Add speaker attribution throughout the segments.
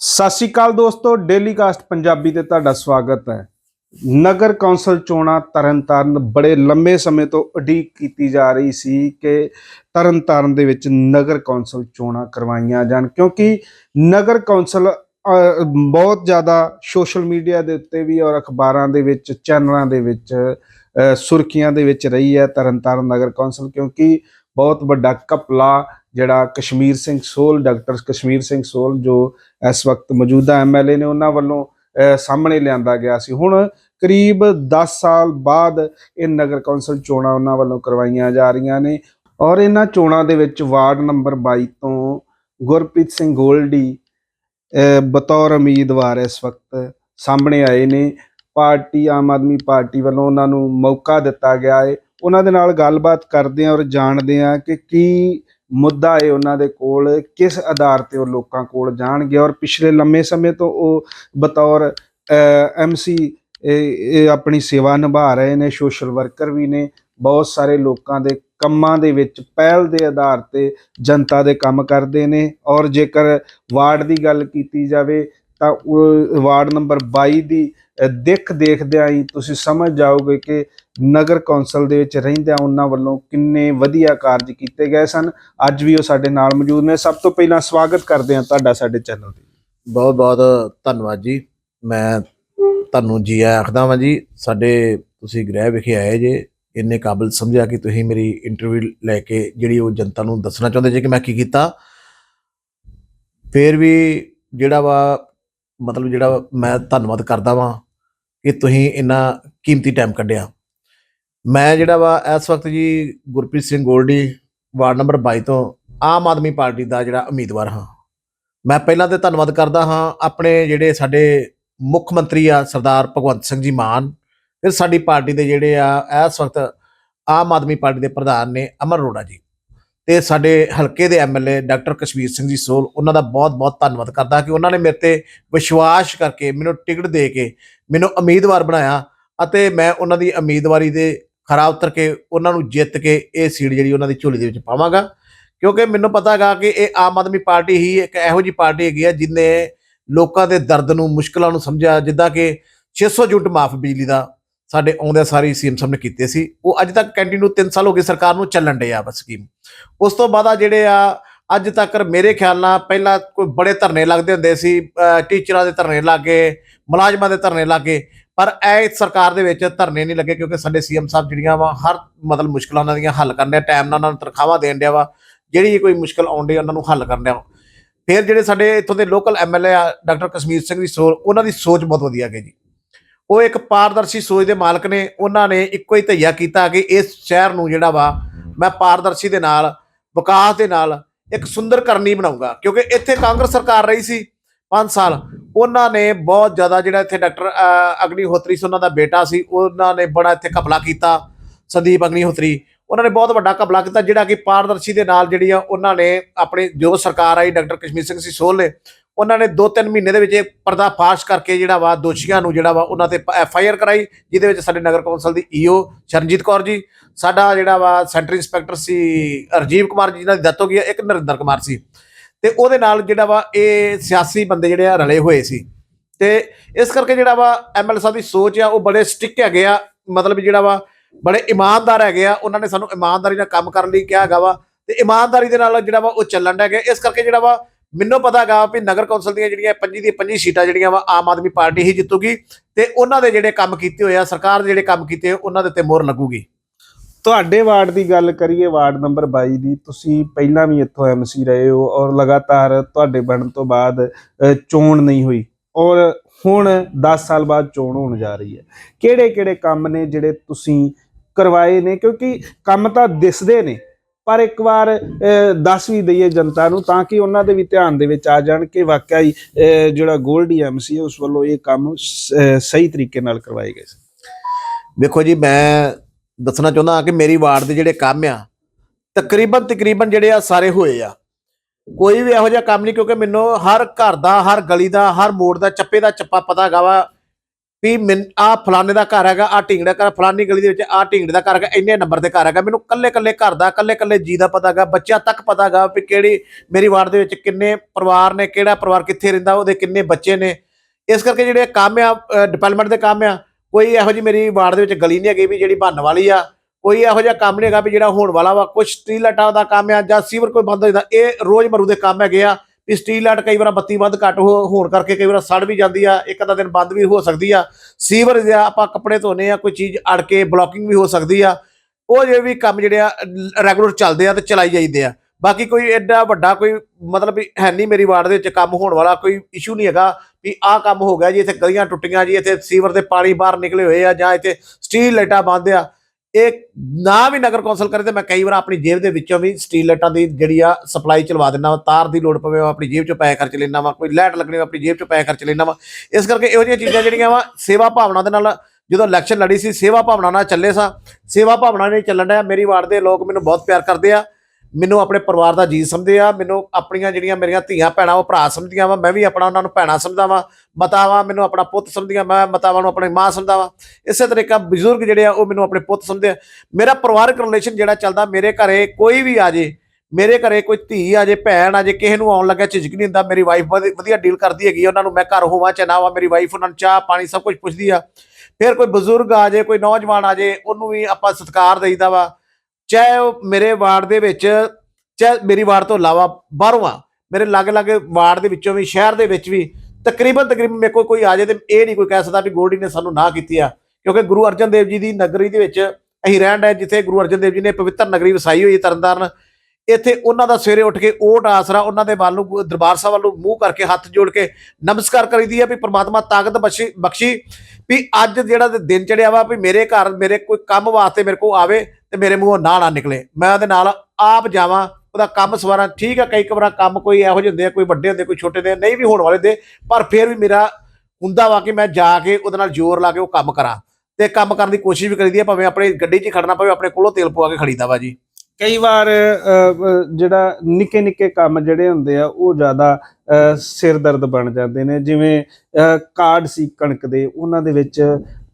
Speaker 1: ਸਤਿ ਸ਼੍ਰੀ ਅਕਾਲ ਦੋਸਤੋ daily caste Punjabi ਤੇ ਤੁਹਾਡਾ ਸਵਾਗਤ ਹੈ। ਨਗਰ ਕੌਂਸਲ ਚੋਣਾਂ ਤਰਨਤਾਰਨ ਬੜੇ ਲੰਮੇ ਸਮੇਂ ਤੋਂ ਉਡੀਕ ਕੀਤੀ ਜਾ ਰਹੀ ਸੀ ਕਿ ਤਰਨਤਾਰਨ ਦੇ ਵਿੱਚ ਨਗਰ ਕੌਂਸਲ ਚੋਣਾਂ ਕਰਵਾਈਆਂ ਜਾਣ ਕਿਉਂਕਿ ਨਗਰ ਕੌਂਸਲ ਬਹੁਤ ਜ਼ਿਆਦਾ ਸੋਸ਼ਲ ਮੀਡੀਆ ਦੇ ਉੱਤੇ ਵੀ ਔਰ ਅਖਬਾਰਾਂ ਦੇ ਵਿੱਚ, ਚੈਨਲਾਂ ਦੇ ਵਿੱਚ ਸੁਰਖੀਆਂ ਦੇ ਵਿੱਚ ਰਹੀ ਹੈ ਤਰਨਤਾਰਨ ਨਗਰ ਕੌਂਸਲ ਕਿਉਂਕਿ ਬਹੁਤ ਵੱਡਾ ਕਪਲਾ ਜਿਹੜਾ ਕਸ਼ਮੀਰ ਸਿੰਘ ਸੋਲ, ਡਾਕਟਰ ਕਸ਼ਮੀਰ ਸਿੰਘ ਸੋਲ, ਜੋ ਇਸ ਵਕਤ ਮੌਜੂਦਾ ਐਮਐਲਏ ਨੇ, ਉਹਨਾਂ ਵੱਲੋਂ ਸਾਹਮਣੇ ਲਿਆਂਦਾ ਗਿਆ ਸੀ। ਹੁਣ ਕਰੀਬ 10 ਸਾਲ ਬਾਅਦ ਇਹ ਨਗਰ ਕੌਂਸਲ ਚੋਣਾਂ ਉਹਨਾਂ ਵੱਲੋਂ ਕਰਵਾਈਆਂ ਜਾ ਰਹੀਆਂ ਨੇ ਔਰ ਇਹਨਾਂ ਚੋਣਾਂ ਦੇ ਵਿੱਚ ਵਾਰਡ ਨੰਬਰ 22 ਤੋਂ ਗੁਰਪ੍ਰੀਤ ਸਿੰਘ ਗੋਲਡੀ ਬਤੌਰ ਉਮੀਦਵਾਰ ਇਸ ਵਕਤ ਸਾਹਮਣੇ ਆਏ ਨੇ। ਪਾਰਟੀ, ਆਮ ਆਦਮੀ ਪਾਰਟੀ ਵੱਲੋਂ ਉਹਨਾਂ ਨੂੰ ਮੌਕਾ ਦਿੱਤਾ ਗਿਆ ਹੈ ਉਹਨਾਂ ਦੇ ਨਾਲ ਗੱਲਬਾਤ ਕਰਦੇ ਹਾਂ ਔਰ ਜਾਣਦੇ ਹਾਂ ਕਿ ਕੀ ਮੁੱਦਾ ਹੈ ਉਹਨਾਂ ਦੇ ਕੋਲ ਕਿਸ ਆਧਾਰ ਤੇ ਉਹ ਲੋਕਾਂ ਕੋਲ ਜਾਣਗੇ ਔਰ ਪਿਛਲੇ ਲੰਮੇ ਸਮੇਂ ਤੋਂ ਉਹ ਬਤੌਰ ਐਮਸੀ ਇਹ ਆਪਣੀ ਸੇਵਾ ਨਿਭਾ ਰਹੇ ਨੇ ਸੋਸ਼ਲ ਵਰਕਰ ਵੀ ਨੇ, ਬਹੁਤ ਸਾਰੇ ਲੋਕਾਂ ਦੇ ਕੰਮਾਂ ਦੇ ਵਿੱਚ ਪਹਿਲ ਦੇ ਆਧਾਰ ਤੇ ਜਨਤਾ ਦੇ ਕੰਮ ਕਰਦੇ ਨੇ ਔਰ ਜੇਕਰ ਵਾਰਡ ਦੀ ਗੱਲ ਕੀਤੀ ਜਾਵੇ ਤਾਂ ਉਹ ਵਾਰਡ ਨੰਬਰ 22 ਦੀ ਦਿੱਖ ਦੇਖਦਿਆਂ ਹੀ ਤੁਸੀਂ ਸਮਝ ਜਾਓਗੇ ਕਿ ਨਗਰ ਕੌਂਸਲ ਦੇ ਵਿੱਚ ਰਹਿੰਦਿਆਂ ਉਹਨਾਂ ਵੱਲੋਂ ਕਿੰਨੇ ਵਧੀਆ ਕਾਰਜ ਕੀਤੇ ਗਏ ਸਨ। ਅੱਜ ਵੀ ਉਹ ਸਾਡੇ ਨਾਲ ਮੌਜੂਦ ਨੇ। ਸਭ ਤੋਂ ਪਹਿਲਾਂ ਸਵਾਗਤ ਕਰਦੇ ਹਾਂ ਤੁਹਾਡਾ ਸਾਡੇ ਚੈਨਲ ਤੇ।
Speaker 2: ਬਹੁਤ ਬਹੁਤ ਧੰਨਵਾਦ ਜੀ। ਮੈਂ ਤੁਹਾਨੂੰ ਜੀ ਆਖਦਾ ਵਾਂ ਜੀ, ਸਾਡੇ ਤੁਸੀਂ ਗ੍ਰਹਿ ਵਿਖੇ ਆਏ ਜੇ, ਇੰਨੇ ਕਾਬਿਲ ਸਮਝਿਆ ਕਿ ਤੁਸੀਂ ਮੇਰੀ ਇੰਟਰਵਿਊ ਲੈ ਕੇ ਜਿਹੜੀ ਉਹ ਜਨਤਾ ਨੂੰ ਦੱਸਣਾ ਚਾਹੁੰਦੇ ਜੇ ਕਿ ਮੈਂ ਕੀ ਕੀਤਾ। ਫੇਰ ਵੀ ਜਿਹੜਾ ਵਾ, ਮਤਲਬ ਜਿਹੜਾ ਮੈਂ ਧੰਨਵਾਦ ਕਰਦਾ ਵਾਂ ਕਿ ਤੁਸੀਂ ਇੰਨਾ ਕੀਮਤੀ ਟਾਈਮ ਕੱਢਿਆ। ਮੈਂ ਜਿਹੜਾ ਵਾ, ਇਸ ਵਕਤ ਜੀ ਗੁਰਪ੍ਰੀਤ ਸਿੰਘ ਗੋਲਡੀ, ਵਾਰਡ ਨੰਬਰ 22 ਤੋਂ ਆਮ ਆਦਮੀ ਪਾਰਟੀ ਦਾ ਜਿਹੜਾ ਉਮੀਦਵਾਰ ਹਾਂ। ਮੈਂ ਪਹਿਲਾਂ ਤੇ ਧੰਨਵਾਦ ਕਰਦਾ ਹਾਂ ਆਪਣੇ ਜਿਹੜੇ ਸਾਡੇ ਮੁੱਖ ਮੰਤਰੀ ਆ, ਸਰਦਾਰ ਭਗਵੰਤ ਸਿੰਘ ਜੀ ਮਾਨ ਫਿਰ ਸਾਡੀ ਪਾਰਟੀ ਦੇ ਜਿਹੜੇ ਆ, ਇਸ ਵਕਤ ਆਮ ਆਦਮੀ ਪਾਰਟੀ ਦੇ ਪ੍ਰਧਾਨ ਨੇ ਅਮਰ ਅਰੋੜਾ ਜੀ। ਤੇ ਸਾਡੇ ਹਲਕੇ ਦੇ ਐਮਐਲਏ ਡਾਕਟਰ ਕਸ਼ਮੀਰ ਸਿੰਘ ਜੀ ਸੋਲ, ਉਹਨਾਂ ਦਾ ਬਹੁਤ-ਬਹੁਤ ਧੰਨਵਾਦ ਕਰਦਾ ਕਿ ਉਹਨਾਂ ਨੇ ਮੇਰੇ ਤੇ ਵਿਸ਼ਵਾਸ ਕਰਕੇ ਮੈਨੂੰ ਟਿਕਟ ਦੇ ਕੇ ਮੈਨੂੰ ਉਮੀਦਵਾਰ ਬਣਾਇਆ ਅਤੇ ਮੈਂ ਉਹਨਾਂ ਦੀ ਉਮੀਦਵਾਰੀ ਦੇ ਖਰਾ ਉਤਰ ਕੇ ਉਹਨਾਂ ਨੂੰ ਜਿੱਤ ਕੇ ਇਹ ਸੀਟ ਜਿਹੜੀ ਉਹਨਾਂ ਦੀ ਝੋਲੀ ਦੇ ਵਿੱਚ ਪਾਵਾਂਗਾ। ਕਿਉਂਕਿ ਮੈਨੂੰ ਪਤਾ ਹੈਗਾ ਕਿ ਇਹ ਆਮ ਆਦਮੀ ਪਾਰਟੀ ਹੀ ਇੱਕ ਇਹੋ ਜੀ ਪਾਰਟੀ ਹੈਗੀ ਹੈ ਜਿਨੇ ਲੋਕਾਂ ਦੇ ਦਰਦ ਨੂੰ, ਮੁਸ਼ਕਲਾਂ ਨੂੰ ਸਮਝਿਆ, ਜਿੱਦਾਂ ਕਿ 600 ਯੂਨਿਟ ਮਾਫ ਬਿਜਲੀ ਦਾ ਸਾਡੇ ਆਉਂਦੇ ਸਾਰੀ ਸੀਐਮ ਸਾਹਿਬ ਨੇ ਕੀਤੇ ਸੀ। ਉਹ ਅੱਜ ਤੱਕ ਕੰਟੀਨਿਊ 3 ਸਾਲ ਹੋ ਗਏ ਸਰਕਾਰ ਨੂੰ ਚੱਲਣ ਡੇ ਆ ਬਸ ਸਕੀਮ ਉਸ ਤੋਂ ਬਾਅਦ ਆ ਜਿਹੜੇ ਆ, ਅੱਜ ਤੱਕ ਮੇਰੇ ਖਿਆਲ ਨਾਲ ਪਹਿਲਾਂ ਕੋਈ ਬੜੇ ਧਰਨੇ ਲੱਗਦੇ ਹੁੰਦੇ ਸੀ ਟੀਚਰਾਂ ਦੇ ਧਰਨੇ ਲੱਗੇ, ਮੁਲਾਜ਼ਮਾਂ ਦੇ ਧਰਨੇ ਲੱਗੇ, ਪਰ ਇਹ ਸਰਕਾਰ ਦੇ ਵਿੱਚ ਧਰਨੇ ਨਹੀਂ ਲੱਗੇ ਕਿਉਂਕਿ ਸਾਡੇ ਸੀਐਮ ਸਾਹਿਬ ਜਿਹੜੀਆਂ ਵਾ, ਹਰ ਮਤਲਬ ਮੁਸ਼ਕਲਾਂ ਉਹਨਾਂ ਦੀਆਂ ਹੱਲ ਕਰਨ ਦੇ ਟਾਈਮ ਨਾਲ ਉਹਨਾਂ ਨੂੰ ਤਨਖਾਹਾਂ ਦੇਣ ਡਿਆ ਵਾ, ਜਿਹੜੀ ਕੋਈ ਮੁਸ਼ਕਲ ਆਉਂਦੀ ਉਹਨਾਂ ਨੂੰ ਹੱਲ ਕਰਨ ਡਿਆ ਫਿਰ ਜਿਹੜੇ ਸਾਡੇ ਇੱਥੋਂ ਦੇ ਲੋਕਲ ਐਮਐਲਏ ਆ, ਡਾਕਟਰ ਕਸ਼ਮੀਰ ਸਿੰਘ ਦੀ ਸੋਚ, ਉਹਨਾਂ ਦੀ ਸੋਚ ਬਹੁਤ ਵਧੀਆ ਗਈ ਜੀ। ਉਹ ਇੱਕ ਪਾਰਦਰਸ਼ੀ ਸੋਚ ਦੇ ਮਾਲਕ ਨੇ, ਉਹਨਾਂ ਨੇ ਇੱਕੋ ਹੀ ਧਈਆ ਕੀਤਾ ਕਿ ਇਸ ਸ਼ਹਿਰ ਨੂੰ ਜਿਹੜਾ ਵਾ ਮੈਂ ਪਾਰਦਰਸ਼ੀ ਦੇ ਨਾਲ, ਵਿਕਾਸ ਦੇ ਨਾਲ ਇੱਕ ਸੁੰਦਰ ਕਰਨੀ ਬਣਾਉਂਗਾ। ਕਿਉਂਕਿ ਇੱਥੇ ਕਾਂਗਰਸ ਸਰਕਾਰ ਰਹੀ ਸੀ 5 ਸਾਲ, ਉਹਨਾਂ ਨੇ ਬਹੁਤ ਜ਼ਿਆਦਾ ਜਿਹੜਾ ਇੱਥੇ ਡਾਕਟਰ ਅਗਨੀਹੋਤਰੀ ਸੀ, ਉਹਨਾਂ ਦਾ ਬੇਟਾ ਸੀ, ਉਹਨਾਂ ਨੇ ਬੜਾ ਇੱਥੇ ਘਪਲਾ ਕੀਤਾ, ਸੰਦੀਪ ਅਗਨੀਹੋਤਰੀ। ਉਹਨਾਂ ਨੇ ਬਹੁਤ ਵੱਡਾ ਘਪਲਾ ਕੀਤਾ, ਜਿਹੜਾ ਕਿ ਪਾਰਦਰਸ਼ੀ ਦੇ ਨਾਲ ਜਿਹੜੀ ਆ ਉਹਨਾਂ ਨੇ ਆਪਣੀ, ਜੋ ਸਰਕਾਰ ਆਈ, ਡਾਕਟਰ ਕਸ਼ਮੀਰ ਸਿੰਘ ਸੀ ਸੋਲ ਨੇ ਉਹਨਾਂ ਨੇ 2-3 ਮਹੀਨੇ ਦੇ ਵਿੱਚ ਇਹ ਪਰਦਾ ਫਾਸ਼ ਕਰਕੇ ਜਿਹੜਾ ਵਾ ਦੋਸ਼ੀਆਂ ਨੂੰ ਜਿਹੜਾ ਵਾ ਉਹਨਾਂ ਤੇ ਐਫ ਆਈ ਆਰ ਕਰਾਈ ਜਿਹਦੇ ਵਿੱਚ ਸਾਡੇ ਨਗਰ ਕੌਂਸਲ ਦੀ ਈਓ ਸ਼ਰਨਜੀਤ ਕੌਰ ਜੀ ਸਾਡਾ ਜਿਹੜਾ ਵਾ ਸੈਂਟਰ ਇੰਸਪੈਕਟਰ ਸੀ ਰਜੀਵ ਕੁਮਾਰ ਜੀ ਜਿਹਨਾਂ ਦੀ ਡੈਥ ਹੋ ਗਈ ਹੈ, ਇੱਕ ਨਰਿੰਦਰ ਕੁਮਾਰ ਸੀ। ਤੇ ਉਹਦੇ ਨਾਲ ਜਿਹੜਾ ਵਾ ਇਹ ਸਿਆਸੀ ਬੰਦੇ ਜਿਹੜੇ ਆ ਰਲੇ ਹੋਏ ਸੀ। ਤੇ ਇਸ ਕਰਕੇ ਜਿਹੜਾ ਵਾ ਐਮਐਲ ਸਾਹਿਬ ਦੀ ਸੋਚ ਆ ਉਹ ਬੜੇ ਸਟਿਕ ਹੈਗੇ ਆ ਮਤਲਬ ਜਿਹੜਾ ਵਾ ਬੜੇ ਇਮਾਨਦਾਰ ਹੈਗੇ ਆ ਉਹਨਾਂ ਨੇ ਸਾਨੂੰ ਇਮਾਨਦਾਰੀ ਨਾਲ ਕੰਮ ਕਰਨ ਲਈ ਕਿਹਾ ਹੈਗਾ ਵਾ। ਤੇ ਇਮਾਨਦਾਰੀ ਦੇ ਨਾਲ ਜਿਹੜਾ ਵਾ ਉਹ ਚੱਲਣ ਦਾ ਹੈਗਾ। ਇਸ ਕਰਕੇ ਜਿਹੜਾ ਵਾ ਮੈਨੂੰ ਪਤਾ ਹੈਗਾ ਵੀ ਨਗਰ ਕੌਂਸਲ ਦੀਆਂ ਜਿਹੜੀਆਂ 25 ਦੀ 25 ਸੀਟਾਂ ਜਿਹੜੀਆਂ ਵਾ ਆਮ ਆਦਮੀ ਪਾਰਟੀ ਹੀ ਜਿੱਤੂਗੀ ਤੇ ਉਹਨਾਂ ਦੇ ਜਿਹੜੇ ਕੰਮ ਕੀਤੇ ਹੋਏ ਆ ਸਰਕਾਰ ਦੇ ਜਿਹੜੇ ਕੰਮ ਕੀਤੇ ਹੋਏ, ਉਹਨਾਂ ਦੇ ਉੱਤੇ ਮੋਹਰ ਲੱਗੂਗੀ।
Speaker 1: ਤੁਹਾਡੇ ਵਾਰਡ ਦੀ ਗੱਲ ਕਰੀਏ ਵਾਰਡ ਨੰਬਰ 22 ਦੀ ਤੁਸੀਂ ਪਹਿਲਾਂ ਵੀ ਇੱਥੋਂ ਐਮਸੀ ਰਹੇ ਹੋ ਔਰ ਲਗਾਤਾਰ ਤੁਹਾਡੇ ਬਣਨ ਤੋਂ ਬਾਅਦ ਚੋਣ ਨਹੀਂ ਹੋਈ। ਔਰ ਹੁਣ 10 ਸਾਲ ਬਾਅਦ ਚੋਣ ਹੋਣ ਜਾ ਰਹੀ ਹੈ। ਕਿਹੜੇ ਕਿਹੜੇ ਕੰਮ ਨੇ ਜਿਹੜੇ ਤੁਸੀਂ ਕਰਵਾਏ ਨੇ? ਕਿਉਂਕਿ ਕੰਮ ਤਾਂ ਦਿਸਦੇ ਨੇ। ਪਰ ਇੱਕ ਵਾਰ ਦੱਸ ਵੀ ਦਈਏ ਜਨਤਾ ਨੂੰ ਤਾਂ ਕਿ ਉਹਨਾਂ ਦੇ ਵੀ ਧਿਆਨ ਦੇ ਵਿੱਚ ਆ ਜਾਣ ਕਿ ਵਾਕਿਆ ਹੀ ਜਿਹੜਾ ਗੋਲਡੀ ਐਮਸੀ ਉਸ ਵੱਲੋਂ ਇਹ ਕੰਮ ਸ- ਸਹੀ ਤਰੀਕੇ ਨਾਲ ਕਰਵਾਏ ਗਏ ਸੀ।
Speaker 2: ਵੇਖੋ ਜੀ, ਮੈਂ ਦੱਸਣਾ ਚਾਹੁੰਦਾ ਹਾਂ ਕਿ ਮੇਰੀ ਵਾਰਡ ਦੇ ਜਿਹੜੇ ਕੰਮ ਆ, ਤਕਰੀਬਨ ਤਕਰੀਬਨ ਜਿਹੜੇ ਆ ਸਾਰੇ ਹੋਏ ਆ। ਕੋਈ ਵੀ ਇਹੋ ਜਿਹਾ ਕੰਮ ਨਹੀਂ, ਕਿਉਂਕਿ ਮੈਨੂੰ ਹਰ ਘਰ ਦਾ, ਹਰ ਗਲੀ ਦਾ, ਹਰ ਮੋੜ ਦਾ, ਚੱਪੇ ਦਾ, ਚੱਪਾ ਪਤਾ ਹੈਗਾ ਵਾ ਵੀ ਆ ਫਲਾਣੇ ਦਾ ਘਰ ਹੈਗਾ ਆ ਢਿੰਗੜਾ ਘਰ, ਫਲਾਨੀ ਗਲੀ ਦੇ ਵਿੱਚ ਆ ਢਿੰਗੜੇ ਦਾ ਘਰ ਹੈਗਾ, ਇੰਨੇ ਨੰਬਰ ਦੇ ਘਰ ਹੈਗਾ। ਮੈਨੂੰ ਕੱਲੇ ਕੱਲੇ ਘਰ ਦਾ ਕੱਲੇ ਕੱਲੇ ਜੀ ਦਾ ਪਤਾ ਹੈਗਾ, ਬੱਚਿਆਂ ਤੱਕ ਪਤਾ ਹੈਗਾ ਵੀ ਕਿਹੜੀ ਮੇਰੀ ਵਾਰਡ ਦੇ ਵਿੱਚ ਕਿੰਨੇ ਪਰਿਵਾਰ ਨੇ, ਕਿਹੜਾ ਪਰਿਵਾਰ ਕਿੱਥੇ ਰਹਿੰਦਾ, ਉਹਦੇ ਕਿੰਨੇ ਬੱਚੇ ਨੇ। ਇਸ ਕਰਕੇ ਜਿਹੜੇ ਕੰਮ ਆ ਡਿਵੈਲਪਮੈਂਟ ਦੇ ਕੰਮ ਆ, ਕੋਈ ਇਹੋ ਜਿਹੀ ਮੇਰੀ ਵਾਰਡ ਦੇ ਵਿੱਚ ਗਲੀ ਨਹੀਂ ਹੈਗੀ ਵੀ ਜਿਹੜੀ ਬਣਨ ਵਾਲੀ ਆ। ਕੋਈ ਇਹੋ ਜਿਹਾ ਕੰਮ ਨਹੀਂ ਹੈਗਾ ਵੀ ਜਿਹੜਾ ਹੋਣ ਵਾਲਾ ਵਾ ਕੁਝ ਸਟੀਲ ਲਾਈਟਾਂ ਦਾ ਕੰਮ ਆ ਜਾਂ ਸੀਵਰ ਕੋਈ ਬੰਦ ਹੋ ਜਾਂਦਾ ਇਹ ਰੋਜ਼ਮਰੂ ਦੇ ਕੰਮ ਹੈਗੇ ਆ। ਵੀ ਸਟੀਲ ਲਾਈਟ ਕਈ ਵਾਰ ਬੱਤੀ ਵੱਧ ਘੱਟ ਹੋ- ਹੋਣ ਕਰਕੇ ਕਈ ਵਾਰ ਸੜ ਵੀ ਜਾਂਦੀ ਆ, ਇੱਕ ਅੱਧਾ ਦਿਨ ਬੰਦ ਵੀ ਹੋ ਸਕਦੀ ਆ। ਸੀਵਰ ਜਾਂ ਆਪਾਂ ਕੱਪੜੇ ਧੋਨੇ ਆ, ਕੋਈ ਚੀਜ਼ ਅੜ ਕੇ ਬਲੌਕਿੰਗ ਵੀ ਹੋ ਸਕਦੀ ਆ। ਉਹ ਜੇ ਵੀ ਕੰਮ ਜਿਹੜੇ ਆ, ਰੈਗੂਲਰ ਚੱਲਦੇ ਆ ਤੇ ਚਲਾਈ ਜਾਂਦੇ ਆ। ਬਾਕੀ ਕੋਈ ਐਡਾ ਵੱਡਾ ਕੋਈ ਮਤਲਬ ਵੀ ਹੈ ਨਹੀਂ ਮੇਰੀ ਵਾਰਡ ਦੇ ਵਿੱਚ ਕੰਮ ਹੋਣ ਵਾਲਾ, ਕੋਈ ਇਸ਼ੂ ਨਹੀਂ ਹੈਗਾ ਵੀ ਆਹ ਕੰਮ ਹੋ ਗਿਆ ਜੀ, ਇੱਥੇ ਗਲੀਆਂ ਟੁੱਟੀਆਂ ਜੀ, ਇੱਥੇ ਸੀਵਰ ਦੇ ਪਾਣੀ ਬਾਹਰ ਨਿਕਲੇ ਹੋਏ ਆ ਜਾਂ ਇੱਥੇ ਸਟੀਲ ਲਾਈਟਾਂ ਬੰਦ ਆ। ਇਹ ਨਾ ਵੀ ਨਗਰ ਕੌਂਸਲ ਕਰੇ ਤੇ ਮੈਂ ਕਈ ਵਾਰ ਆਪਣੀ ਜੇਬ ਦੇ ਵਿੱਚੋਂ ਵੀ ਸਟੀਲ ਲਾਈਟਾਂ ਦੀ ਜਿਹੜੀ ਆ ਸਪਲਾਈ ਚਲਵਾ ਦਿੰਦਾ ਵਾ, ਤਾਰ ਦੀ ਲੋੜ ਪਵੇ ਆਪਣੀ ਜੇਬ ਚੋਂ ਪੈਸੇ ਖਰਚ ਲੈਣਾ ਵਾ, ਕੋਈ ਲਾਈਟ ਲੱਗਣੀ ਆਪਣੀ ਜੇਬ ਚੋਂ ਪੈਸੇ ਖਰਚ ਲੈਣਾ ਵਾ। ਇਸ ਕਰਕੇ ਇਹੋ ਜਿਹੀਆਂ ਚੀਜ਼ਾਂ ਜਿਹੜੀਆਂ ਵਾ, ਸੇਵਾ ਭਾਵਨਾ ਦੇ ਨਾਲ ਜਦੋਂ ਇਲੈਕਸ਼ਨ ਲੜੀ ਸੀ, ਸੇਵਾ ਭਾਵਨਾ ਨਾਲ ਚੱਲੇ ਸਾਂ। ਸੇਵਾ ਭਾਵਨਾ ਨੇ ਚੱਲਣ ਡਿਆ। ਮੇਰੀ ਵਾਰਡ ਦੇ ਲੋਕ ਮੈਨੂੰ ਬਹੁਤ ਪਿਆਰ ਕਰਦੇ ਆ। ਮੈਨੂੰ ਆਪਣੇ ਪਰਿਵਾਰ ਦਾ ਜੀ ਸਮਝਦੇ ਆ ਮੈਨੂੰ ਆਪਣੀਆਂ ਜਿਹੜੀਆਂ ਮੇਰੀਆਂ ਧੀਆਂ ਭੈਣਾਂ ਉਹ ਭਰਾ ਸਮਝਦੀਆਂ ਵਾ ਮੈਂ ਵੀ ਆਪਣਾ ਉਹਨਾਂ ਨੂੰ ਭੈਣਾ ਸਮਝਦਾ ਵਾਂ ਮਤਾਵਾ ਮੈਨੂੰ ਆਪਣਾ ਪੁੱਤ ਸਮਝਦੀਆਂ ਮੈਂ ਮਤਾਵਾ ਨੂੰ ਆਪਣੀ ਮਾਂ ਸਮਝਦਾ ਵਾਂ ਇਸੇ ਤਰੀਕਾ ਬਜ਼ੁਰਗ ਜਿਹੜੇ ਆ ਉਹ ਮੈਨੂੰ ਆਪਣੇ ਪੁੱਤ ਸਮਝਦੇ ਆ। ਮੇਰਾ ਪਰਿਵਾਰਕ ਰਿਲੇਸ਼ਨ ਜਿਹੜਾ ਚੱਲਦਾ ਮੇਰੇ ਘਰੇ ਕੋਈ ਵੀ ਆ ਜੇ ਮੇਰੇ ਘਰੇ ਕੋਈ ਧੀ ਆ ਜੇ ਭੈਣ ਆ ਜੇ ਕਿਸੇ ਨੂੰ ਆਉਣ ਲੱਗਾ ਝਿਜਕ ਨਹੀਂ ਹੁੰਦਾ ਮੇਰੀ ਵਾਈਫ ਵਧੀਆ ਡੀਲ ਕਰਦੀ ਹੈਗੀ ਆ, ਉਹਨਾਂ ਨੂੰ ਮੈਂ ਘਰ ਹੋਵਾਂ ਚਾਹੇ ਨਾ ਹੋਵਾਂ ਮੇਰੀ ਵਾਈਫ ਉਹਨਾਂ ਨੂੰ ਚਾਹ ਪਾਣੀ ਸਭ ਕੁਝ ਪੁੱਛਦੀ ਆ। ਫਿਰ ਕੋਈ ਬਜ਼ੁਰਗ ਆ ਜੇ ਕੋਈ ਨੌਜਵਾਨ ਆ ਜੇ ਉਹਨੂੰ ਵੀ ਆਪਾਂ ਸਤਿਕਾਰ ਦੇਈਦਾ ਵਾ। ਚਾਹੇ ਉਹ ਮੇਰੇ ਵਾਰਡ ਦੇ ਵਿੱਚ, ਚਾਹੇ ਮੇਰੀ ਵਾਰਡ ਤੋਂ ਇਲਾਵਾ ਬਾਹਰੋਂ ਆ, ਮੇਰੇ ਲਾਗੇ ਲਾਗੇ ਵਾਰਡ ਦੇ ਵਿੱਚੋਂ ਵੀ, ਸ਼ਹਿਰ ਦੇ ਵਿੱਚ ਵੀ, ਤਕਰੀਬਨ ਤਕਰੀਬਨ ਮੇਰੇ ਕੋਲ ਕੋਈ ਆ ਜਾਏ ਤੇ ਇਹ ਨਹੀਂ ਕੋਈ ਕਹਿ ਸਕਦਾ ਵੀ ਗੋਲਡੀ ਨੇ ਸਾਨੂੰ ਨਾ ਕੀਤੀ ਆ, ਕਿਉਂਕਿ ਗੁਰੂ ਅਰਜਨ ਦੇਵ ਜੀ ਦੀ ਨਗਰੀ ਦੇ ਵਿੱਚ ਅਸੀਂ ਰਹਿਣ ਡਏ ਜਿੱਥੇ ਗੁਰੂ ਅਰਜਨ ਦੇਵ ਜੀ ਨੇ ਪਵਿੱਤਰ ਨਗਰੀ ਵਸਾਈ ਹੋਈ ਹੈ ਤਰਨਤਾਰਨ, ਇੱਥੇ ਉਹਨਾਂ ਦਾ ਸਵੇਰੇ ਉੱਠ ਕੇ ਓਟ ਆਸਰਾ ਉਹਨਾਂ ਦੇ ਵੱਲ ਨੂੰ, ਦਰਬਾਰ ਸਾਹਿਬ ਵੱਲ ਨੂੰ ਮੂੰਹ ਕਰਕੇ ਹੱਥ ਜੋੜ ਕੇ ਨਮਸਕਾਰ ਕਰੀਦੀ ਆ ਵੀ ਪ੍ਰਮਾਤਮਾ ਤਾਕਤ ਬਖਸ਼ੀ ਬਖਸ਼ੀ ਵੀ ਅੱਜ ਜਿਹੜਾ ਦਿਨ ਚੜਿਆ ਵਾ ਵੀ ਮੇਰੇ ਘਰ, ਮੇਰੇ ਕੋਈ ਕੰਮ ਵਾਸਤੇ ਮੇਰੇ ਕੋਲ ਆਵੇ ਤੇ ਮੇਰੇ ਮੂੰਹੋਂ ਨਾ ਨਾ ਨਿਕਲੇ। ਮੈਂ ਉਹਦੇ ਨਾਲ ਆਪ ਜਾਵਾਂ ਉਹਦਾ ਕੰਮ ਸਵਾਰਾਂ। ਠੀਕ ਆ ਕਈ ਕਬਰਾਂ ਕੰਮ ਕੋਈ ਇਹੋ ਜਿਹੇ ਹੁੰਦੇ ਆ ਕੋਈ ਵੱਡੇ ਹੁੰਦੇ ਕੋਈ ਛੋਟੇ ਦੇ ਨਹੀਂ ਵੀ ਹੋਣ ਵਾਲੇ ਦੇ ਪਰ ਫਿਰ ਵੀ ਮੇਰਾ ਹੁੰਦਾ ਵਾ ਕਿ ਮੈਂ ਜਾ ਕੇ ਉਹਦੇ ਨਾਲ ਜ਼ੋਰ ਲਾ ਕੇ ਉਹ ਕੰਮ ਕਰਾਂ। ਤੇ ਕੰਮ ਕਰਨ ਦੀ ਕੋਸ਼ਿਸ਼ ਵੀ ਕਰੀਦੀ ਆ ਭਾਵੇਂ ਆਪਣੀ ਗੱਡੀ 'ਚ ਖੜਨਾ ਪਵੇ ਆਪਣੇ ਕੋਲੋਂ ਤੇਲ ਪਵਾ ਕੇ ਖੜੀਦਾ ਵਾ ਜੀ।
Speaker 1: ਕਈ ਵਾਰ ਅ, ਜਿਹੜਾ ਨਿੱਕੇ ਨਿੱਕੇ ਕੰਮ ਜਿਹੜੇ ਹੁੰਦੇ ਆ ਉਹ ਜ਼ਿਆਦਾ ਅ, ਸਿਰ ਦਰਦ ਬਣ ਜਾਂਦੇ ਨੇ। ਜਿਵੇਂ ਅ, ਕਾਰਡ ਸੀ ਕਣਕ ਦੇ ਉਹਨਾਂ ਦੇ ਵਿੱਚ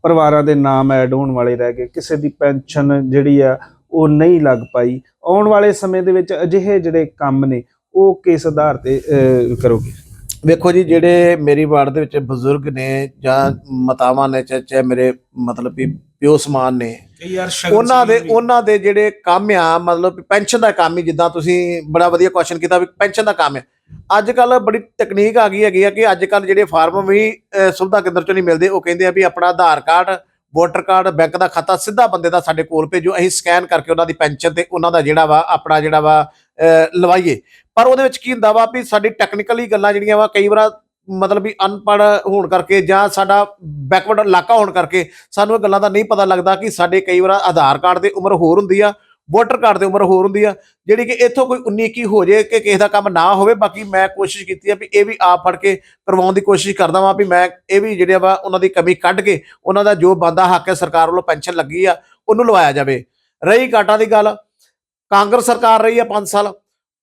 Speaker 1: ਪਰਿਵਾਰਾਂ ਦੇ ਨਾਮ ਐਡ ਹੋਣ ਵਾਲੇ ਰਹਿ ਗਏ। ਕਿਸੇ ਦੀ ਪੈਨਸ਼ਨ ਜਿਹੜੀ ਆ ਉਹ ਨਹੀਂ ਲੱਗ ਪਾਈ। ਆਉਣ ਵਾਲੇ ਸਮੇਂ ਦੇ ਵਿੱਚ ਅਜਿਹੇ ਜਿਹੜੇ ਕੰਮ ਨੇ ਉਹ ਕਿਸ ਆਧਾਰ ਤੇ ਕਰੋਗੇ?
Speaker 2: ਵੇਖੋ ਜੀ ਜਿਹੜੇ ਮੇਰੀ ਵਾਰਡ ਦੇ ਵਿੱਚ ਬਜ਼ੁਰਗ ਨੇ ਜਾਂ ਮਤਾਵਾਂ ਨੇ ਚਾਹੇ ਚਾਹੇ ਮੇਰੇ ਮਤਲਬ ਵੀ ਪਿਓ ਸਮਾਨ ਨੇ ਉਹਨਾਂ ਦੇ ਉਹਨਾਂ ਦੇ ਜਿਹੜੇ ਕੰਮ ਆ ਮਤਲਬ ਪੈਨਸ਼ਨ ਦਾ ਕੰਮ ਹੀ ਜਿੱਦਾਂ ਤੁਸੀਂ ਬੜਾ ਵਧੀਆ ਕੁਐਸਚਨ ਕੀਤਾ ਵੀ ਪੈਨਸ਼ਨ ਦਾ ਕੰਮ ਹੈ ਅੱਜ ਕੱਲ ਬੜੀ ਤਕਨੀਕ ਆ ਗਈ ਹੈਗੀ ਆ ਕਿ ਅੱਜ ਕੱਲ ਜਿਹੜੇ ਫਾਰਮ ਵੀ ਸੁਵਿਧਾ ਕੇਂਦਰ ਚੋਂ ਨਹੀਂ ਮਿਲਦੇ, ਉਹ ਕਹਿੰਦੇ ਆ ਵੀ ਆਪਣਾ Aadhaar card, voter card, bank ਦਾ ਖਾਤਾ ਸਿੱਧਾ ਬੰਦੇ ਦਾ ਸਾਡੇ ਕੋਲ ਭੇਜੋ, ਅਸੀਂ ਸਕੈਨ ਕਰਕੇ ਉਹਨਾਂ ਦੀ ਪੈਨਸ਼ਨ ਤੇ ਉਹਨਾਂ ਦਾ ਜਿਹੜਾ ਵਾ, ਆਪਣਾ ਜਿਹੜਾ ਵਾ ਲਵਾਈਏ। ਪਰ ਉਹਦੇ ਵਿੱਚ ਕੀ ਹੁੰਦਾ ਵਾ ਵੀ ਸਾਡੀ ਟੈਕਨੀਕਲੀ ਗੱਲਾਂ ਜਿਹੜੀਆਂ ਵਾ, ਕਈ ਵਾਰ ਮਤਲਬ ਵੀ ਅਨਪੜ੍ਹ ਹੋਣ ਕਰਕੇ ਜਾਂ ਸਾਡਾ ਬੈਕਵਰਡ ਇਲਾਕਾ ਹੋਣ ਕਰਕੇ ਸਾਨੂੰ ਇਹ ਗੱਲਾਂ ਦਾ ਨਹੀਂ ਪਤਾ ਲੱਗਦਾ ਕਿ ਸਾਡੇ ਕਈ ਵਾਰ ਆਧਾਰ ਕਾਰਡ ਦੀ ਉਮਰ ਹੋਰ ਹੁੰਦੀ ਆ ਵੋਟਰ ਕਾਰਡ ਦੀ ਉਮਰ ਹੋਰ ਹੁੰਦੀ ਆ, ਜਿਹੜੀ ਕਿ ਇੱਥੋਂ ਕੋਈ 19 ਕੀ ਹੋ ਜੇ ਕਿ ਕਿਸੇ ਦਾ ਕੰਮ ਨਾ ਹੋਵੇ, ਬਾਕੀ ਮੈਂ ਕੋਸ਼ਿਸ਼ ਕੀਤੀ ਆ ਵੀ ਇਹ ਵੀ ਆਪ ਫੜ ਕੇ ਕਰਵਾਉਣ ਦੀ ਕੋਸ਼ਿਸ਼ ਕਰਦਾ ਵਾਂ ਵੀ ਮੈਂ ਇਹ ਵੀ ਜਿਹੜੇ ਵਾ ਉਹਨਾਂ ਦੀ ਕਮੀ ਕੱਢ ਕੇ ਉਹਨਾਂ ਦਾ ਜੋ ਬੰਦਾ ਹੱਕ ਹੈ ਸਰਕਾਰ ਵੱਲੋਂ ਪੈਨਸ਼ਨ ਲੱਗੀ ਆ, ਉਹਨੂੰ ਲਵਾਇਆ ਜਾਵੇ। ਰਹੀ ਕਾਟਾ ਦੀ ਗੱਲ, ਕਾਂਗਰਸ ਸਰਕਾਰ ਰਹੀ ਆ 5 ਸਾਲ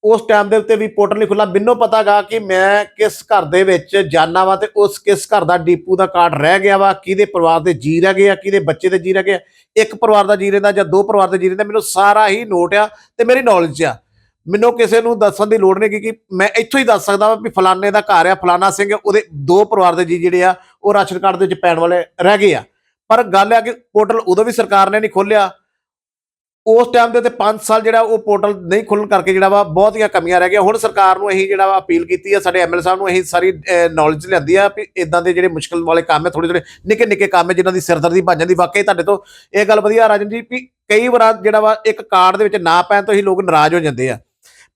Speaker 2: ਉਸ ਟਾਈਮ ਦੇ ਉੱਤੇ ਵੀ ਪੋਰਟਲ ਨਹੀਂ ਖੁੱਲਾ ਮੈਨੂੰ ਪਤਾਗਾ ਕਿ ਮੈਂ ਕਿਸ ਘਰ ਦੇ ਵਿੱਚ ਜਾਣਾ ਵਾ ਤੇ ਉਸ ਕਿਸ ਘਰ ਦਾ ਡੀਪੂ ਦਾ ਕਾਰਡ ਰਹਿ ਗਿਆ ਵਾ, ਕਿਹਦੇ ਪਰਿਵਾਰ ਦੇ ਜੀ ਰਹਿ ਗਏ ਆ, ਕਿਹਦੇ ਬੱਚੇ ਦੇ ਜੀ ਰਹਿ ਗਏ ਆ। ਇੱਕ ਪਰਿਵਾਰ ਦਾ ਜੀ ਰਹਿੰਦਾ ਜਾਂ ਦੋ ਪਰਿਵਾਰ ਦੇ ਜੀ ਰਹਿੰਦਾ, ਮੈਨੂੰ ਸਾਰਾ ਹੀ ਨੋਟ ਆ ਤੇ ਮੇਰੀ ਨੌਲੇਜ ਆ। ਮੈਨੂੰ ਕਿਸੇ ਨੂੰ ਦੱਸਣ ਦੀ ਲੋੜ ਨਹੀਂ ਕਿ ਮੈਂ ਇੱਥੋਂ ਹੀ ਦੱਸ ਸਕਦਾ ਵਾਂ ਵੀ ਫਲਾਣੇ ਦਾ ਘਰ ਆ, ਫਲਾਣਾ ਸਿੰਘ ਉਹਦੇ ਦੋ ਪਰਿਵਾਰ ਦੇ ਜੀ ਜਿਹੜੇ ਆ, ਉਹ ਰਾਸ਼ਨ ਕਾਰਡ ਦੇ ਵਿੱਚ ਪੈਣ ਵਾਲੇ ਰਹਿ ਗਏ ਆ। ਪਰ ਗੱਲ ਆ ਕਿ ਪੋਰਟਲ ਉਦੋਂ ਵੀ ਸਰਕਾਰ ਨੇ ਨਹੀਂ ਖੋਲਿਆ ਉਸ ਟਾਈਮ ਦੇ ਉੱਤੇ 5 ਸਾਲ ਜਿਹੜਾ ਉਹ ਪੋਰਟਲ ਨਹੀਂ ਖੁੱਲਣ ਕਰਕੇ ਜਿਹੜਾ ਵਾ ਬਹੁਤੀਆਂ ਕਮੀਆਂ ਰਹਿ ਗਈਆਂ। ਹੁਣ ਸਰਕਾਰ ਨੂੰ ਅਸੀਂ ਜਿਹੜਾ ਵਾ ਅਪੀਲ ਕੀਤੀ ਆ, ਸਾਡੇ ਐਮਐਲ ਸਾਹਿਬ ਨੂੰ ਅਸੀਂ ਸਾਰੀ ਨੌਲੇਜ ਲਿਆਂਦੀ ਆ ਵੀ ਇਦਾਂ ਦੇ ਜਿਹੜੇ ਮੁਸ਼ਕਲ ਵਾਲੇ ਕੰਮ ਹੈ ਥੋੜੇ ਥੋੜੇ ਨਿੱਕੇ ਨਿੱਕੇ ਕੰਮ ਹੈ ਜਿਨ੍ਹਾਂ ਦੀ ਸਿਰਦਰਦੀ ਬਣ ਜਾਂਦੀ। ਵਾਕਈ ਤੁਹਾਡੇ ਤੋਂ ਇਹ ਗੱਲ ਵਧੀਆ ਰਾਜਨ ਜੀ ਵੀ ਕਈ ਵਾਰ ਜਿਹੜਾ ਵਾ ਇੱਕ ਕਾਰਡ ਦੇ ਵਿੱਚ ਨਾ ਪੈਣ ਤੋਂ ਹੀ ਲੋਕ ਨਾਰਾਜ਼ ਹੋ ਜਾਂਦੇ ਆ।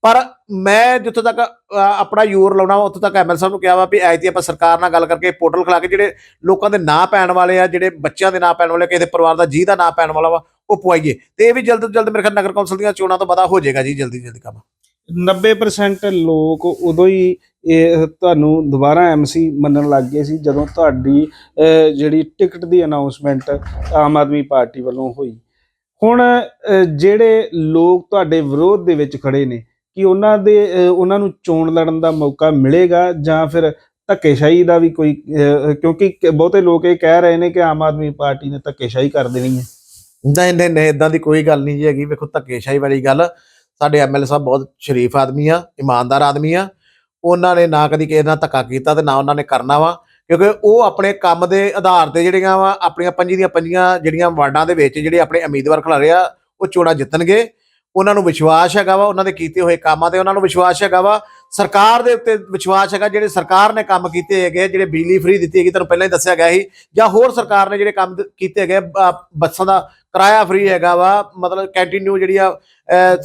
Speaker 2: ਪਰ ਮੈਂ ਜਿੱਥੋਂ ਤੱਕ ਆਪਣਾ ਯੂਰ ਲਾਉਣਾ ਵਾ, ਉੱਥੋਂ ਤੱਕ ਐਮਐਲ ਸਾਹਿਬ ਨੂੰ ਕਿਹਾ ਵਾ ਵੀ ਐਤੀ ਆਪਾਂ ਸਰਕਾਰ ਨਾਲ ਗੱਲ ਕਰਕੇ ਪੋਰਟਲ ਖਿਲਾ ਕੇ ਜਿਹੜੇ ਲੋਕਾਂ ਦੇ ਨਾਂ ਪੈਣ ਵਾਲੇ ਆ, ਜਿਹੜੇ ਬੱਚਿਆਂ ਦੇ ਨਾਂ ਪੈਣ ਵਾਲੇ ਕਿਸੇ ਦੇ ਪਰਿਵਾਰ ਦਾ ਜੀ ਦਾ ਨਾਂ ਪੈਣ ਵਾਲਾ ਵਾ ਉਹ ਪਵਾਈਏ ਤੇ ਇਹ ਵੀ ਜਲਦ ਤੋਂ ਜਲਦ ਮੇਰੇ ਖਿਆਲ ਨਗਰ ਕੌਂਸਲ ਦੀਆਂ ਚੋਣਾਂ ਤੋਂ ਬਾਅਦ ਹੋ ਜਾਏਗਾ ਜੀ, ਜਲਦੀ ਜਲਦੀ ਕੰਮ।
Speaker 1: 90% ਲੋਕ ਉਦੋਂ ਹੀ ਇਹ ਤੁਹਾਨੂੰ ਦੁਬਾਰਾ ਐਮਸੀ ਮੰਨਣ ਲੱਗ ਗਏ ਸੀ, ਜਦੋਂ ਤੁਹਾਡੀ ਜਿਹੜੀ ਟਿਕਟ ਦੀ ਅਨਾਉਂਸਮੈਂਟ ਆਮ ਆਦਮੀ ਪਾਰਟੀ ਵੱਲੋਂ ਹੋਈ। ਹੁਣ ਜਿਹੜੇ ਲੋਕ ਤੁਹਾਡੇ ਵਿਰੋਧ ਦੇ ਵਿੱਚ ਖੜੇ ਨੇ, ਕਿ ਉਹਨਾਂ ਦੇ ਉਹਨਾਂ ਨੂੰ ਚੋਣ ਲੜਨ ਦਾ ਮੌਕਾ ਮਿਲੇਗਾ ਜਾਂ ਫਿਰ ਧੱਕੇਸ਼ਾਹੀ ਦਾ ਵੀ ਕੋਈ ਕਿਉਂਕਿ ਬਹੁਤੇ ਲੋਕ ਇਹ ਕਹਿ ਰਹੇ ਨੇ ਕਿ ਆਮ ਆਦਮੀ ਪਾਰਟੀ ਨੇ ਧੱਕੇਸ਼ਾਹੀ ਕਰ ਦੇਣੀ ਹੈ।
Speaker 2: ਨਹੀਂ ਨਹੀਂ ਨਹੀਂ ਇਦਾਂ ਦੀ ਕੋਈ ਗੱਲ ਨਹੀਂ ਜੀ ਹੈਗੀ। ਵੇਖੋ, ਧੱਕੇਸ਼ਾਹੀ ਵਾਲੀ ਗੱਲ। ਸਾਡੇ ਐਮਐਲਏ ਸਾਹਿਬ ਬਹੁਤ ਸ਼ਰੀਫ ਆਦਮੀ ਆ, ਇਮਾਨਦਾਰ ਆਦਮੀ ਆ। ਉਹਨਾਂ ਨੇ ਨਾ ਕਦੀ ਕਿਸੇ ਨਾਲ ਧੱਕਾ ਕੀਤਾ ਤੇ ਨਾ ਉਹਨਾਂ ਨੇ ਕਰਨਾ ਵਾ, ਕਿਉਂਕਿ ਉਹ ਆਪਣੇ ਕੰਮ ਦੇ ਆਧਾਰ ਤੇ ਜਿਹੜੀਆਂ ਵਾ, ਆਪਣੀਆਂ ਪੰਜੀ ਦੀਆਂ ਪੰਜੀਆਂ ਜਿਹੜੀਆਂ ਵਾਰਡਾਂ ਦੇ ਵਿੱਚ ਜਿਹੜੇ ਆਪਣੇ ਉਮੀਦਵਾਰ ਖਿਲਾਰੇ ਆ, ਉਹ ਚੋਣਾਂ ਜਿੱਤਣਗੇ। ਉਹਨਾਂ ਨੂੰ ਵਿਸ਼ਵਾਸ ਹੈਗਾ ਵਾ, ਉਹਨਾਂ ਦੇ ਕੀਤੇ ਹੋਏ ਕੰਮਾਂ ਤੇ ਉਹਨਾਂ ਨੂੰ ਵਿਸ਼ਵਾਸ ਹੈਗਾ ਵਾ। ਸਰਕਾਰ ਦੇ ਉੱਤੇ ਵਿਸ਼ਵਾਸ ਹੈਗਾ, ਜਿਹੜੇ ਸਰਕਾਰ ਨੇ ਕੰਮ ਕੀਤੇ ਹੈਗੇ, ਜਿਹੜੇ ਬਿਜਲੀ ਫ੍ਰੀ ਦਿੱਤੀ ਹੈਗੀ, ਤੁਹਾਨੂੰ ਪਹਿਲਾਂ ਹੀ ਦੱਸਿਆ ਗਿਆ ਸੀ, ਜਾਂ ਹੋਰ ਸਰਕਾਰ ਨੇ ਜਿਹੜੇ ਕੰਮ ਕੀਤੇ ਹੈਗੇ ਬੱਸਾਂ ਦਾ ਕਿਰਾਇਆ ਫ੍ਰੀ ਹੈਗਾ ਵਾ, ਮਤਲਬ ਕੰਟੀਨਿਊ ਜਿਹੜੀ ਆ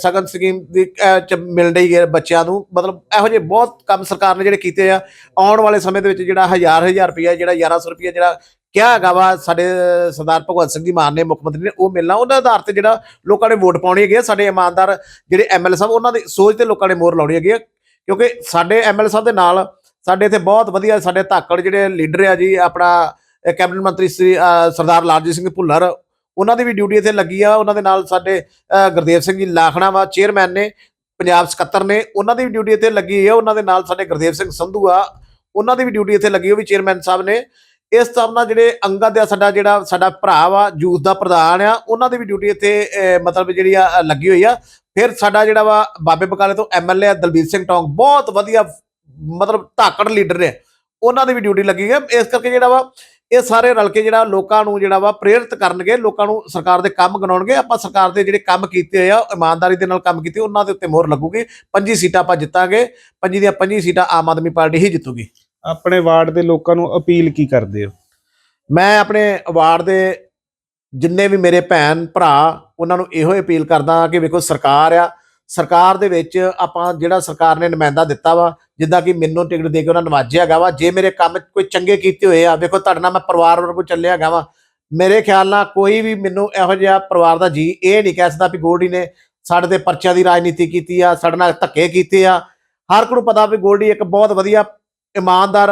Speaker 2: ਸਗਨ ਸਕੀਮ ਦੀ ਚ ਮਿਲ ਰਹੀ ਹੈ ਬੱਚਿਆਂ ਨੂੰ, ਮਤਲਬ ਇਹੋ ਜਿਹੇ ਬਹੁਤ ਕੰਮ ਸਰਕਾਰ ਨੇ ਜਿਹੜੇ ਕੀਤੇ ਆ, ਆਉਣ ਵਾਲੇ ਸਮੇਂ ਦੇ ਵਿੱਚ ਜਿਹੜਾ ਹਜ਼ਾਰ ਹਜ਼ਾਰ ਰੁਪਇਆ ਜਿਹੜਾ 1100 ਰੁਪਇਆ ਜਿਹੜਾ ਕਿਹਾ ਹੈਗਾ ਵਾ, ਸਾਡੇ ਸਰਦਾਰ ਭਗਵੰਤ ਸਿੰਘ ਜੀ ਮਾਨ ਨੇ, ਮੁੱਖ ਮੰਤਰੀ ਨੇ, ਉਹ ਮਿਲਣਾ ਉਹਨਾਂ ਆਧਾਰ ਤੇ ਜਿਹੜਾ ਲੋਕਾਂ ਨੇ ਵੋਟ ਪਾਉਣੀ ਹੈਗੀ ਆ, ਸਾਡੇ ਇਮਾਨਦਾਰ ਜਿਹੜੇ ਐਮਐਲਏ ਸਾਹਿਬ ਉਹਨਾਂ ਦੀ ਸੋਚ ਤੇ ਲੋਕਾਂ ਨੇ ਮੋਹਰ ਲਾਉਣੀ ਹੈਗੀ ਆ ਕਿਉਂਕਿ ਸਾਡੇ ਐਮਐਲਏ ਸਾਹਿਬ ਦੇ ਨਾਲ ਸਾਡੇ ਇੱਥੇ ਬਹੁਤ ਵਧੀਆ ਸਾਡੇ ਧਾਕੜ ਜਿਹੜੇ ਲੀਡਰ ਆ ਜੀ, ਆਪਣਾ ਕੈਬਨਿਟ ਮੰਤਰੀ ਸ੍ਰੀ ਸਰਦਾਰ ਲਾਲਜੀਤ ਸਿੰਘ ਭੁੱਲਰ, ਉਹਨਾਂ ਦੀ ਵੀ ਡਿਊਟੀ ਇੱਥੇ ਲੱਗੀ ਆ, ਉਹਨਾਂ ਦੇ ਨਾਲ ਸਾਡੇ ਗੁਰਦੇਵ ਸਿੰਘ ਜੀ ਲਾਖਣਾ ਵਾ, ਚੇਅਰਮੈਨ ਨੇ, ਪੰਜਾਬ ਸਕੱਤਰ ਨੇ, ਉਹਨਾਂ ਦੀ ਵੀ ਡਿਊਟੀ ਇੱਥੇ ਲੱਗੀ ਹੈ ਉਹਨਾਂ ਦੇ ਨਾਲ ਸਾਡੇ ਗੁਰਦੇਵ ਸਿੰਘ ਸੰਧੂ ਆ, ਉਹਨਾਂ ਦੀ ਵੀ ਡਿਊਟੀ ਇੱਥੇ ਲੱਗੀ, ਉਹ ਵੀ ਚੇਅਰਮੈਨ ਸਾਹਿਬ ਨੇ ਇਸ ਹਿਸਾਬ ਨਾਲ ਜਿਹੜੇ ਅੰਗਦ ਆ, ਸਾਡਾ ਜਿਹੜਾ ਸਾਡਾ ਭਰਾ ਵਾ ਯੂਥ ਦਾ ਪ੍ਰਧਾਨ ਆ, ਉਹਨਾਂ ਦੀ ਵੀ ਡਿਊਟੀ ਇੱਥੇ ਮਤਲਬ ਜਿਹੜੀ ਆ ਲੱਗੀ ਹੋਈ ਆ। ਫਿਰ ਸਾਡਾ ਜਿਹੜਾ ਵਾ, ਬਾਬੇ ਬਕਾਲੇ ਤੋਂ ਐਮਐਲਏ ਆ ਦਲਬੀਰ ਸਿੰਘ ਟੌਂਗ ਬਹੁਤ ਵਧੀਆ, ਮਤਲਬ ਧਾਕੜ ਲੀਡਰ ਨੇ। ਉਹਨਾਂ ਦੀ ਵੀ ਡਿਊਟੀ ਲੱਗੀ ਹੈ ਇਸ ਕਰਕੇ ਜਿਹੜਾ ਵਾ, ਇਹ ਸਾਰੇ ਰਲ ਕੇ ਜਿਹੜਾ ਲੋਕਾਂ ਨੂੰ ਜਿਹੜਾ ਵਾ, ਪ੍ਰੇਰਿਤ ਕਰਨਗੇ, ਲੋਕਾਂ ਨੂੰ ਸਰਕਾਰ ਦੇ ਕੰਮ ਗਣਾਉਣਗੇ। ਆਪਾਂ ਸਰਕਾਰ ਦੇ ਜਿਹੜੇ ਕੰਮ ਕੀਤੇ ਹੋਏ ਆ, ਇਮਾਨਦਾਰੀ ਦੇ ਨਾਲ ਕੰਮ ਕੀਤੇ, ਉਹਨਾਂ ਦੇ ਉੱਤੇ ਮੋਹਰ ਲੱਗੂਗੀ। 25 ਸੀਟਾਂ ਆਪਾਂ ਜਿੱਤਾਂਗੇ, ਪੰਜੀ ਦੀਆਂ 25 ਸੀਟਾਂ ਆਮ ਆਦਮੀ ਪਾਰਟੀ ਹੀ ਜਿੱਤੂਗੀ।
Speaker 1: ਆਪਣੇ ਵਾਰਡ ਦੇ ਲੋਕਾਂ ਨੂੰ ਅਪੀਲ ਕੀ ਕਰਦੇ ਹੋ?
Speaker 2: ਮੈਂ ਆਪਣੇ ਵਾਰਡ ਦੇ ਜਿੰਨੇ ਵੀ ਮੇਰੇ ਭੈਣ ਭਰਾ, ਉਹਨਾਂ ਨੂੰ ਇਹੋ ਹੀ ਅਪੀਲ ਕਰਦਾ ਕਿ ਵੇਖੋ ਸਰਕਾਰ ਆ, ਸਰਕਾਰ ਦੇ ਵਿੱਚ ਆਪਾਂ ਜਿਹੜਾ ਸਰਕਾਰ ਨੇ ਨੁਮਾਇੰਦਾ ਦਿੱਤਾ ਵਾ, ਜਿੱਦਾਂ ਕਿ ਮੈਨੂੰ ਟਿਕਟ ਦੇ ਕੇ ਉਹਨਾਂ ਨਵਾਜਿਆ ਹੈਗਾ ਵਾ, ਜੇ ਮੇਰੇ ਕੰਮ ਕੋਈ ਚੰਗੇ ਕੀਤੇ ਹੋਏ ਆ, ਵੇਖੋ ਤੁਹਾਡੇ ਨਾਲ ਮੈਂ ਪਰਿਵਾਰ ਵਾਂਗੂ ਚੱਲਿਆ ਹੈਗਾ ਵਾ, ਮੇਰੇ ਖਿਆਲ ਨਾਲ ਕੋਈ ਵੀ ਮੈਨੂੰ ਇਹੋ ਜਿਹਾ ਪਰਿਵਾਰ ਦਾ ਜੀ ਇਹ ਨਹੀਂ ਕਹਿ ਸਕਦਾ ਵੀ ਗੋਲਡੀ ਨੇ ਸਾਡੇ ਤੇ ਪਰਚਿਆਂ ਦੀ ਰਾਜਨੀਤੀ ਕੀਤੀ ਆ, ਸਾਡੇ ਨਾਲ ਧੱਕੇ ਕੀਤੇ ਆ, ਹਰ ਕੋ ਨੂੰ ਪਤਾ ਵੀ ਗੋਲਡੀ ਇੱਕ ਬਹੁਤ ਵਧੀਆ ਇਮਾਨਦਾਰ,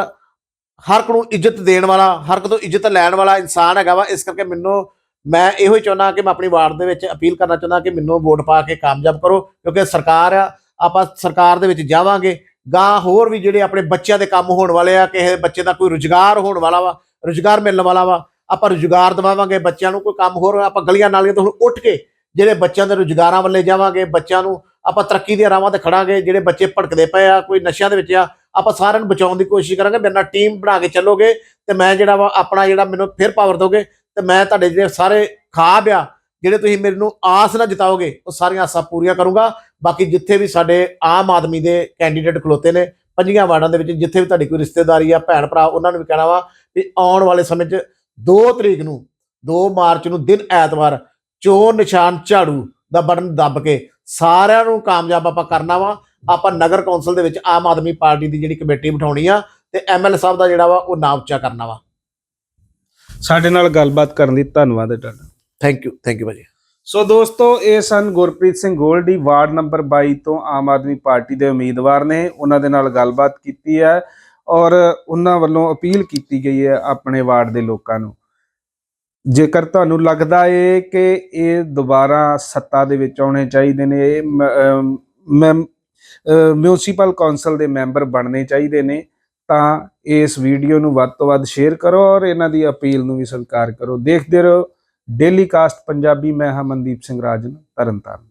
Speaker 2: ਹਰ ਇੱਕ ਨੂੰ ਇੱਜ਼ਤ ਦੇਣ ਵਾਲਾ, ਹਰ ਇੱਕ ਤੋਂ ਇੱਜ਼ਤ ਲੈਣ ਵਾਲਾ ਇਨਸਾਨ ਹੈਗਾ ਵਾ। ਇਸ ਕਰਕੇ ਮੈਨੂੰ, ਮੈਂ ਇਹੋ ਹੀ ਚਾਹੁੰਦਾ ਕਿ ਮੈਂ ਆਪਣੀ ਵਾਰਡ ਦੇ ਵਿੱਚ ਅਪੀਲ ਕਰਨਾ ਚਾਹੁੰਦਾ ਕਿ ਮੈਨੂੰ ਵੋਟ ਪਾ ਕੇ ਕਾਮਯਾਬ ਕਰੋ, ਕਿਉਂਕਿ ਸਰਕਾਰ ਆ, ਆਪਾਂ ਸਰਕਾਰ ਦੇ ਵਿੱਚ ਜਾਵਾਂਗੇ। ਗਾਂ ਹੋਰ ਵੀ ਜਿਹੜੇ ਆਪਣੇ ਬੱਚਿਆਂ ਦੇ ਕੰਮ ਹੋਣ ਵਾਲੇ ਆ, ਕਿਸੇ ਬੱਚੇ ਦਾ ਕੋਈ ਰੁਜ਼ਗਾਰ ਹੋਣ ਵਾਲਾ ਵਾ, ਰੁਜ਼ਗਾਰ ਮਿਲਣ ਵਾਲਾ ਵਾ, ਆਪਾਂ ਰੁਜ਼ਗਾਰ ਦਵਾਵਾਂਗੇ ਬੱਚਿਆਂ ਨੂੰ, ਕੋਈ ਕੰਮ ਹੋਰ ਆਪਾਂ ਗਲੀਆਂ ਨਾਲੀਆਂ ਤੋਂ ਹੁਣ ਉੱਠ ਕੇ ਜਿਹੜੇ ਬੱਚਿਆਂ ਦੇ ਰੁਜ਼ਗਾਰਾਂ ਵੱਲੇ ਜਾਵਾਂਗੇ, ਬੱਚਿਆਂ ਨੂੰ ਆਪਾਂ ਤਰੱਕੀ ਦੇ ਰਾਹਾਂ ਤੇ ਖੜਾਂਗੇ, ਜਿਹੜੇ ਬੱਚੇ ਭਟਕਦੇ ਪਏ ਆ, ਕੋਈ ਨਸ਼ਿਆਂ ਦੇ ਵਿੱਚ ਆ ਆਪਾਂ ਸਾਰਿਆਂ ਨੂੰ ਬਚਾਉਣ ਦੀ ਕੋਸ਼ਿਸ਼ ਕਰਾਂਗੇ। ਮੇਰੇ ਨਾਲ ਟੀਮ ਬਣਾ ਕੇ ਚੱਲੋਗੇ ਤੇ ਮੈਂ ਜਿਹੜਾ ਵਾ ਆਪਣਾ ਜਿਹੜਾ ਮੈਨੂੰ ਫਿਰ ਪਾਵਰ ਦੋਗੇ ਤੇ ਮੈਂ ਤੁਹਾਡੇ ਜਿਹੜੇ ਸਾਰੇ ਖਾਬ ਆ, ਜਿਹੜੇ ਤੁਸੀਂ ਮੈਨੂੰ ਆਸ ਨਾ ਜਿਤਾਓਗੇ, ਉਹ ਸਾਰੀਆਂ ਆਸਾਂ ਪੂਰੀਆਂ ਕਰੂੰਗਾ। ਬਾਕੀ ਜਿੱਥੇ ਵੀ ਸਾਡੇ ਆਮ ਆਦਮੀ ਦੇ ਕੈਂਡੀਡੇਟ ਖਲੋਤੇ ਨੇ, ਪੰਜੀਆਂ ਵਾਰਡਾਂ ਦੇ ਵਿੱਚ ਜਿੱਥੇ ਵੀ ਤੁਹਾਡੀ ਕੋਈ ਰਿਸ਼ਤੇਦਾਰੀ ਆ, ਭੈਣ ਭਰਾ, ਉਹਨਾਂ ਨੂੰ ਵੀ ਕਹਿਣਾ ਵਾ ਵੀ ਆਉਣ ਵਾਲੇ ਸਮੇਂ 'ਚ 2 ਤਰੀਕ ਨੂੰ 2 ਮਾਰਚ ਨੂੰ ਦਿਨ ਐਤਵਾਰ ਚੋਣ ਨਿਸ਼ਾਨ ਝਾੜੂ ਦਾ ਬਟਨ ਦੱਬ ਕੇ ਸਾਰਿਆਂ ਨੂੰ ਕਾਮਯਾਬ ਆਪਾਂ ਕਰਨਾ ਵਾ। ਆਪਾਂ ਨਗਰ ਕੌਂਸਲ ਦੇ ਵਿੱਚ ਆਮ ਆਦਮੀ ਪਾਰਟੀ ਦੀ ਜਿਹੜੀ ਕਮੇਟੀ ਬਿਠਾਉਣੀ ਆ ਤੇ ਐਮਐਲ ਸਾਹਿਬ ਦਾ ਜਿਹੜਾ ਵਾ ਉਹ ਨਾਮ ਉੱਚਾ ਕਰਨਾ ਵਾ।
Speaker 1: ਸਾਡੇ ਨਾਲ ਗੱਲਬਾਤ ਕਰਨ ਲਈ ਧੰਨਵਾਦ ਹੈ ਤੁਹਾਡਾ।
Speaker 2: ਥੈਂਕ ਯੂ ਥੈਂਕ ਯੂ ਭਾਜੀ।
Speaker 1: ਸੋ ਦੋਸਤੋ ਇਹ ਸਨ ਗੁਰਪ੍ਰੀਤ ਸਿੰਘ ਗੋਲਡੀ ਵਾਰਡ ਨੰਬਰ 22 ਤੋਂ ਆਮ ਆਦਮੀ ਪਾਰਟੀ ਦੇ ਉਮੀਦਵਾਰ ਨੇ। ਉਹਨਾਂ ਦੇ ਨਾਲ ਗੱਲਬਾਤ ਕੀਤੀ ਹੈ ਔਰ ਉਹਨਾਂ ਵੱਲੋਂ ਅਪੀਲ ਕੀਤੀ ਗਈ ਹੈ ਆਪਣੇ ਵਾਰਡ ਦੇ ਲੋਕਾਂ ਨੂੰ। ਜੇਕਰ ਤੁਹਾਨੂੰ ਲੱਗਦਾ ਏ ਕਿ ਇਹ ਦੁਬਾਰਾ ਸੱਤਾ ਦੇ ਵਿੱਚ ਆਉਣੇ ਚਾਹੀਦੇ ਨੇ, ਇਹ ਮ- ਅਮ ਮੈਮ- ਮਿਊਨਿਸਪਲ ਕੌਂਸਲ ਦੇ ਮੈਂਬਰ ਬਣਨੇ ਚਾਹੀਦੇ ਨੇ, ਤਾਂ ਇਸ ਵੀਡੀਓ ਨੂੰ ਵੱਧ ਤੋਂ ਵੱਧ ਸ਼ੇਅਰ ਕਰੋ ਔਰ ਇਹਨਾਂ ਦੀ ਅਪੀਲ ਨੂੰ ਵੀ ਸਵੀਕਾਰ ਕਰੋ। ਦੇਖਦੇ ਰਹੋ, ਡੇਲੀ ਕਾਸਟ ਪੰਜਾਬੀ, ਮੈਂ ਹਾਂ ਮਨਦੀਪ ਸਿੰਘ ਰਾਜਨ ਤਰਨਤਾਰਨ।